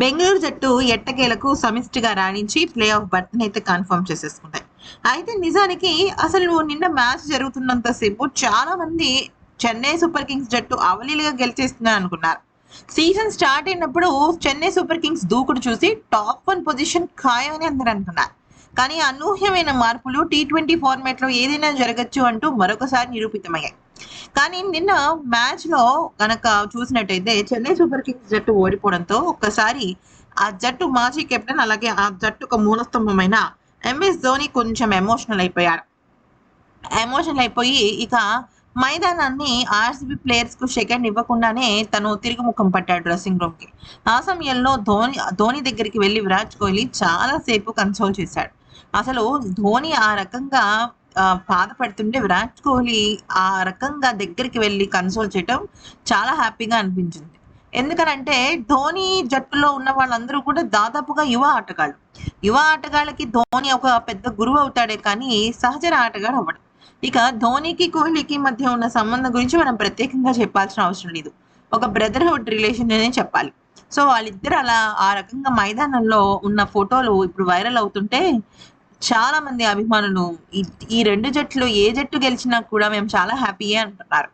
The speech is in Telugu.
బెంగళూరు జట్టు ఎట్టకేలకు సమిష్టిగా రాణించి ప్లే ఆఫ్ బర్త్ని అయితే కన్ఫర్మ్ చేసేసుకుంటాయి. అయితే నిజానికి అసలు నిన్న మ్యాచ్ జరుగుతున్నంతసేపు చాలా మంది చెన్నై సూపర్ కింగ్స్ జట్టు అవలీలుగా గెలిచేస్తుందని అనుకున్నారు. సీజన్ స్టార్ట్ అయినప్పుడు చెన్నై సూపర్ కింగ్స్ దూకుడు చూసి టాప్ వన్ పొజిషన్ ఖాయం అని అందరూ అనుకున్నారు. కానీ అనూహ్యమైన మార్పులు టీ ట్వంటీ ఫార్మాట్లో ఏదైనా జరగచ్చు అంటూ మరొకసారి నిరూపితమయ్యాయి. కానీ నిన్న మ్యాచ్లో గనక చూసినట్టయితే చెన్నై సూపర్ కింగ్స్ జట్టు ఓడిపోవడంతో ఒక్కసారి ఆ జట్టు మాజీ కెప్టెన్ అలాగే ఆ జట్టు ఒక మూలస్తంభమైన ఎంఎస్ ధోని కొంచెం ఎమోషనల్ అయిపోయాడు ఎమోషనల్ అయిపోయి ఇక మైదానాన్ని ఆర్సీబీ ప్లేయర్స్కు సెకండ్ ఇవ్వకుండానే తను తిరిగి ముఖం పట్టాడు డ్రెస్సింగ్ రూమ్కి. ఆ సమయంలో ధోని ధోని దగ్గరికి వెళ్ళి విరాట్ కోహ్లీ చాలా సేపు కన్సోల్ చేశాడు. అసలు ధోని ఆ రకంగా బాధపడుతుంటే విరాట్ కోహ్లీ ఆ రకంగా దగ్గరికి వెళ్ళి కన్సోల్ చేయటం చాలా హ్యాపీగా అనిపించింది. ఎందుకనంటే ధోని జట్టులో ఉన్న వాళ్ళందరూ కూడా దాదాపుగా యువ ఆటగాళ్ళు. యువ ఆటగాళ్ళకి ధోని ఒక పెద్ద గురువు అవుతాడే కానీ సహచర ఆటగాడు అవ్వడు. ఇక ధోనికి కోహ్లీకి మధ్య ఉన్న సంబంధం గురించి మనం ప్రత్యేకంగా చెప్పాల్సిన అవసరం లేదు. ఒక బ్రదర్హుడ్ రిలేషన్ అనే చెప్పాలి. సో వాళ్ళిద్దరు అలా ఆ రకంగా మైదానంలో ఉన్న ఫోటోలు ఇప్పుడు వైరల్ అవుతుంటే చాలా మంది అభిమానులు ఈ రెండు జట్లు ఏ జట్టు గెలిచినా కూడా మేము చాలా హ్యాపీయే అంటున్నారు.